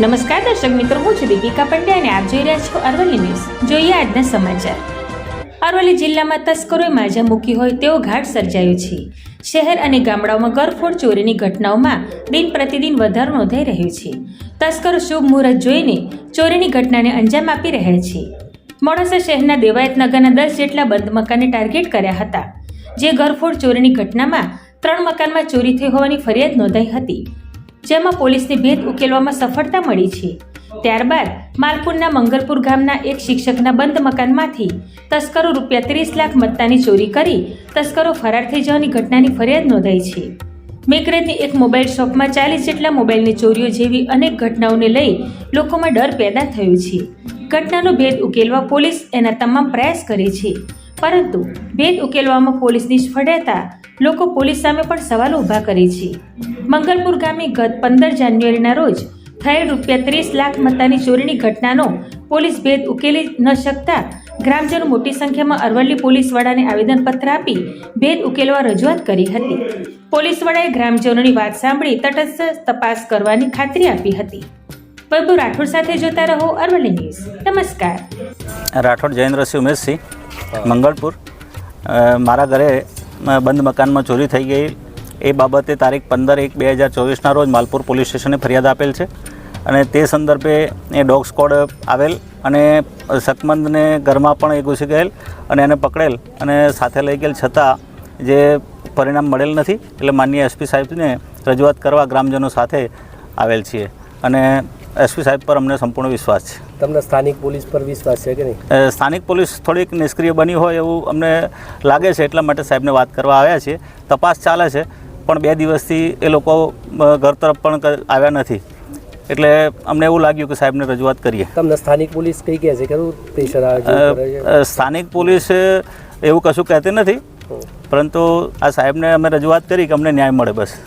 નમસ્કાર દર્શક મિત્રો, હું છું દીપિકા પંડ્યા અને આપ જોઈ રહ્યા છો અરવલ્લી ન્યૂઝ. જોઈએ આજના સમાચાર. અરવલ્લી જિલ્લામાં તસ્કરોએ માજા મૂકી હોય તેવો ઘાટ સર્જાયો છે. શહેર અને ગામડાઓમાં ગરફોડ ચોરીની ઘટનાઓમાં દિન પ્રતિદિન વધારો નોંધાઈ રહ્યો છે. તસ્કરો શુભ મુહૂર્ત જોઈને ચોરીની ઘટનાને અંજામ આપી રહ્યા છે. મોડાસા શહેરના દેવાયત નગરના દસ જેટલા બંધ મકાનને ટાર્ગેટ કર્યા હતા, જે ગરફોડ ચોરીની ઘટનામાં ત્રણ મકાનમાં ચોરી થઈ હોવાની ફરિયાદ નોંધાઈ હતી. જેમાં પોલીસને ભેદ ઉકેલવામાં સફળતા મળી છે. ત્યારબાદ માલપુરના મંગલપુર ગામના એક શિક્ષકના બંધ મકાનમાંથી તસ્કરો રૂપિયા ત્રીસ લાખ મત્તાની ચોરી કરી તસ્કરો ફરાર થઈ જવાની ઘટનાની ફરિયાદ નોંધાઈ છે. મેઘરજની એક મોબાઈલ શોપમાં ચાલીસ જેટલા મોબાઈલની ચોરીઓ જેવી અનેક ઘટનાઓને લઈ લોકોમાં ડર પેદા થયો છે. ઘટનાનો ભેદ ઉકેલવા પોલીસ એના તમામ પ્રયાસ કરે છે. પરંતુ ભેદ ઉકેલવામાં પોલીસ નિષ્ફળ રહેતા લોકો પોલીસ સામે પણ સવાલ ઊભા કરે છે. મંગલપુર ગામે ગત પંદર જાન્યુઆરીના રોજ થયેલ રૂપિયા ત્રીસ લાખ મતાની ચોરીની ઘટનાનો પોલીસ ભેદ ઉકેલી ન શકતા ગ્રામજનો મોટી સંખ્યામાં અરવલ્લી પોલીસ વડાને આવેદનપત્ર આપી ભેદ ઉકેલવા રજૂઆત કરી હતી. પોલીસ વડાએ ગ્રામજનોની વાત સાંભળી તટસ્થ તપાસ કરવાની ખાતરી આપી હતી. વૈભવ રાઠોડ સાથે જોતા રહો અરવલ્લી ન્યૂઝ. નમસ્કાર. રાઠોડ જયેન્દ્રસિંહ ઉમેશસિંહ, મંગળપુર. મારા ઘરે બંધ મકાનમાં ચોરી થઈ ગઈ. એ બાબતે તારીખ પંદર એક બે હજાર ચોવીસના રોજ માલપુર પોલીસ સ્ટેશને ફરિયાદ આપેલ છે. અને તે સંદર્ભે એ ડોગ સ્કોડ આવેલ અને શકમંદને ઘરમાં પણ એ ઘૂસી ગયેલ અને એને પકડેલ અને સાથે લઈ ગયેલ છતાં જે પરિણામ મળેલ નથી, એટલે માનનીય એસપી સાહેબને રજૂઆત કરવા ગ્રામજનો સાથે આવેલ છીએ. અને એસપી સાહેબ પર અમને સંપૂર્ણ વિશ્વાસ છે. તમને સ્થાનિક પોલીસ પર વિશ્વાસ છે કે નહીં? સ્થાનિક પોલીસ થોડીક નિષ્ક્રિય બની હોય એવું અમને લાગે છે એટલા માટે સાહેબને વાત કરવા આવ્યા છીએ. તપાસ ચાલે છે પણ બે દિવસથી એ લોકો ઘર તરફ પણ આવ્યા નથી. એટલે અમને એવું લાગ્યું કે સાહેબને રજૂઆત કરીએ. તમને સ્થાનિક પોલીસ કઈ કહે છે? પ્રેશર આવે છે? છે? સ્થાનિક પોલીસ એવું કશું કહેતી નથી. પરંતુ આ સાહેબને અમે રજૂઆત કરી કે અમને ન્યાય મળે બસ.